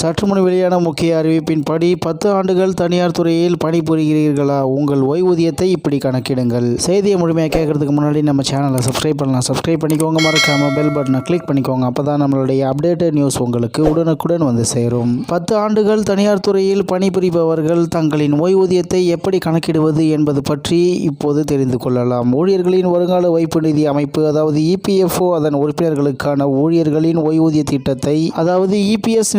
சற்றுமுன் வெளியான முக்கிய அறிவிப்பின்படி பத்து ஆண்டுகள் தனியார் துறையில் பணிபுரிகிறீர்களா? உங்கள் ஓய்வூதியத்தை இப்படி கணக்கிடுங்கள். செய்தியை முழுமையாக கேட்கறதுக்கு முன்னாடி நம்ம சேனலை சப்ஸ்கிரைப் பண்ணலாம். சப்ஸ்கிரைப் பண்ணிக்கோங்க. மறக்காம பெல் பட்டனை கிளிக் பண்ணிக்கோங்க. அப்பதான் நம்மளுடைய அப்டேட்டட் நியூஸ் உங்களுக்கு உடனுக்குடன் வந்து சேரும். பத்து ஆண்டுகள் தனியார் துறையில் பணிபுரிபவர்கள் தங்களின் ஓய்வூதியத்தை எப்படி கணக்கிடுவது என்பது பற்றி இப்போது தெரிந்து கொள்ளலாம். ஊழியர்களின் வருங்கால வைப்பு நிதி அமைப்பு அதாவது இபிஎஃப்ஓ அதன் உறுப்பினர்களுக்கான ஊழியர்களின் ஓய்வூதிய திட்டத்தை அதாவது இபிஎஸ்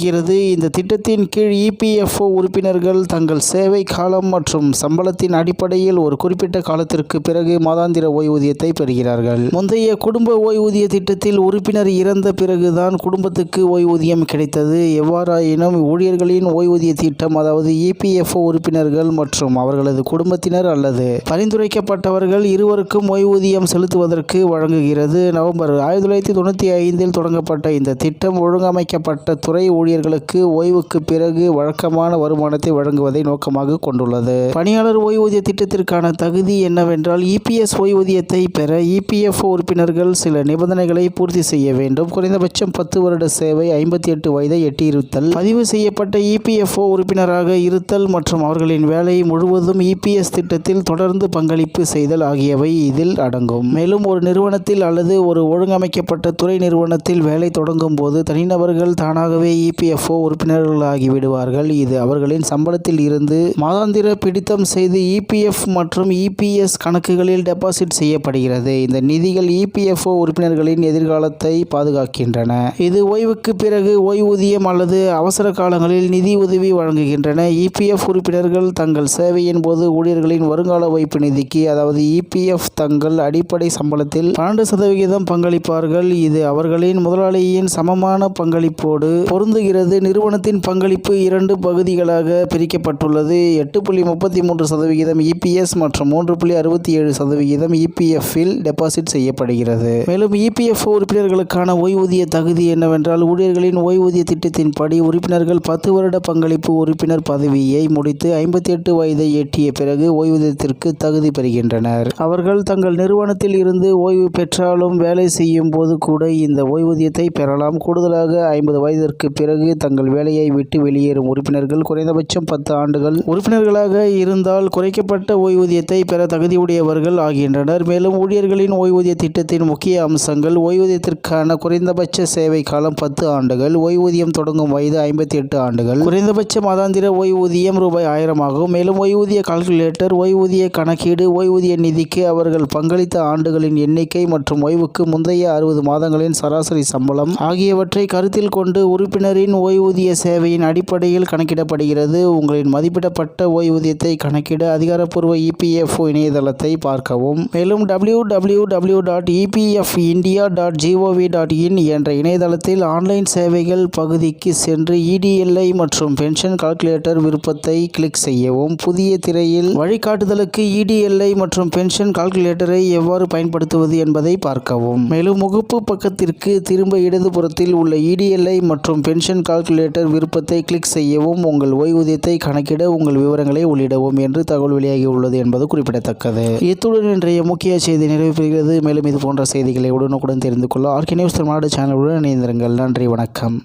இருக்கிறது இந்த திட்டத்தின் கீழ் இபிஎஃப்ஓ உறுப்பினர்கள் தங்கள் சேவை காலம் மற்றும் சம்பளத்தின் அடிப்படையில் ஒரு குறிப்பிட்ட காலத்திற்கு பிறகு மாதாந்திர ஓய்வூதியத்தை பெறுகிறார்கள். முந்தைய குடும்ப ஓய்வூதிய திட்டத்தில் உறுப்பினர் இறந்த பிறகுதான் குடும்பத்துக்கு ஓய்வூதியம் கிடைத்தது. எவ்வாறாயினும் ஊழியர்களின் ஓய்வூதிய திட்டம் அதாவது இபிஎஃப்ஓ உறுப்பினர்கள் மற்றும் அவர்களது குடும்பத்தினர் அல்லது பரிந்துரைக்கப்பட்டவர்கள் இருவருக்கும் ஓய்வூதியம் செலுத்துவதற்கு வழங்குகிறது. நவம்பர் ஆயிரத்தி தொள்ளாயிரத்தி தொண்ணூற்றி ஐந்தில் தொடங்கப்பட்ட இந்த திட்டம் ஒழுங்கமைக்கப்பட்ட துறை ஊழியர்களுக்கு ஓய்வுக்கு பிறகு வழக்கமான வருமானத்தை வழங்குவதை நோக்கமாக கொண்டுள்ளது. பணியாளர் ஓய்வூதிய திட்டத்திற்கான தகுதி என்னவென்றால் இபிஎஸ் ஓய்வூதியத்தை பெற இபிஎஃப் உறுப்பினர்கள் சில நிபந்தனைகளை பூர்த்தி செய்ய வேண்டும். குறைந்தபட்சம் பத்து வருட சேவை ஐம்பத்தி எட்டு வயதை எட்டியிருத்தல். பதிவு செய்யப்பட்ட இபிஎஃப்ஓ உறுப்பினராக இருத்தல் மற்றும் அவர்களின் வேலை முழுவதும் இபிஎஸ் திட்டத்தில் தொடர்ந்து பங்களிப்பு செய்தல் ஆகியவை இதில் அடங்கும். மேலும் ஒரு நிறுவனத்தில் அல்லது ஒரு ஒழுங்கமைக்கப்பட்ட துறை நிறுவனத்தில் வேலை தொடங்கும் போது தனிநபர்கள் தானாகவே இபிஎஃப்ஓ உறுப்பினர்களாகி விடுவார்கள். இது அவர்களின் சம்பளத்தில் இருந்து மாதாந்திர பிடித்தம் செய்து இபிஎஃப் மற்றும் இபிஎஸ் கணக்குகளில் டெபாசிட் செய்யப்படுகிறது. இந்த நிதிகள் இபிஎஃப்ஓ உறுப்பினர்களின் எதிர்காலத்தை பாதுகாக்கின்றன. இது ஓய்வுக்கு பிறகு ஓய்வூதியம் அல்லது அவசர காலங்களில் நிதி உதவி வழங்குகின்றன. இபிஎஃப் உறுப்பினர்கள் தங்கள் சேவையின் போது ஊழியர்களின் வருங்கால வைப்பு நிதிக்கு அதாவது இபிஎஃப் தங்கள் அடிப்படை சம்பளத்தில் பன்னெண்டு சதவிகிதம் பங்களிப்பார்கள். இது அவர்களின் முதலாளியின் சமமான பங்களிப்போடு பொருந்துகிறது. நிறுவனத்தின் பங்களிப்பு இரண்டு பகுதிகளாக பிரிக்கப்பட்டுள்ளது. எட்டு புள்ளி முப்பத்தி மூன்று சதவிகிதம் இபிஎஸ் மற்றும் மூன்று புள்ளி அறுபத்தி ஏழு சதவிகிதம் இபிஎஃப்பில் டெபாசிட் செய்யப்படுகிறது. மேலும் இபிஎஃப் உறுப்பினர்களுக்கான ஓய்வூதிய தகுதி என்னவென்றால் ஊழியர்களின் ஓய்வூதிய திட்டத்தின்படி உறுப்பினர்கள் பத்து வருட பங்களிப்பு உறுப்பினர் பதவியை முடித்து ஐம்பத்தி எட்டு வயதை எட்டிய பிறகு ஓய்வூதியத்திற்கு தகுதி பெறுகின்றனர். அவர்கள் தங்கள் நிறுவனத்தில் இருந்து ஓய்வு பெற்றாலும் வேலை செய்யும் போது கூட இந்த ஓய்வூதியத்தை பெறலாம். கூடுதலாக ஐம்பது வயதிற்கு பிறகு தங்கள் வேலையை விட்டு வெளியேறும் உறுப்பினர்கள் குறைந்தபட்சம் பத்து ஆண்டுகள் உறுப்பினர்களாக இருந்தால் குறைக்கப்பட்ட ஓய்வூதியத்தை பெற தகுதியுடையவர்கள் ஆகின்றனர். மேலும் ஊழியர்களின் ஓய்வூதிய திட்டத்தின் முக்கிய அம்சங்கள் ஓய்வூதியத்திற்கான குறைந்தபட்ச சேவை காலம் பத்து ஆண்டுகள் ஓய்வூதியம் தொடங்கும் வயது ஐம்பத்தி எட்டு ஆண்டுகள் குறைந்தபட்ச மாதாந்திர ஓய்வூதியம் ரூபாய் ஆயிரம் ஆகும். மேலும் ஓய்வூதிய கால்குலேட்டர் ஓய்வூதிய கணக்கீடு ஓய்வூதிய நிதிக்கு அவர்கள் பங்களித்த ஆண்டுகளின் எண்ணிக்கை மற்றும் ஓய்வுக்கு முந்தைய அறுபது மாதங்களின் சராசரி சம்பளம் ஆகியவற்றை கருத்தில் கொண்டு உறுப்பினரின் ஓய்வூதிய சேவையின் அடிப்படையில் கணக்கிடப்படுகிறது. உங்களின் மதிப்பிடப்பட்ட ஓய்வூதியத்தை கணக்கிட அதிகாரப்பூர்வ இபிஎஃப்ஓ இணையதளத்தை பார்க்கவும். மேலும் W W W dot EPF India dot GOV dot in என்ற இணையதளத்தில் ஆன்லைன் சேவைகள் பகுதிக்கு சென்று இடிஎல்ஐ மற்றும் பென்ஷன் கால்குலேட்டர் விருப்பத்தை கிளிக் செய்யவும். புதிய திரையில் வழிகாட்டுதலுக்கு இடிஎல்ஐ மற்றும் பென்ஷன் கால்குலேட்டரை எவ்வாறு பயன்படுத்துவது என்பதை பார்க்கவும். மேலும் முகப்பு பக்கத்திற்கு திரும்ப இடதுபுறத்தில் உள்ள இடிஎல்ஐ மற்றும் பென்ஷன் கால்குலேட்டர் விருப்பத்தை கிளிக் செய்யவும் உங்கள் ஓய்வூதியத்தை கணக்கிட உங்கள் விவரங்களை உள்ளிடவும் என்று தகவல் வெளியாகியுள்ளது என்பது குறிப்பிடத்தக்கது. இத்துடன் இன்றைய முக்கிய செய்தி நிறைவு பெறுகிறது மேலும் இது போன்ற செய்திகளை உடனுக்குடன் தெரிந்து கொள்ள ஆர்கே நியூஸ் தமிழ்நாடு சேனலுடன் இணைந்திருங்கள். நன்றி வணக்கம்.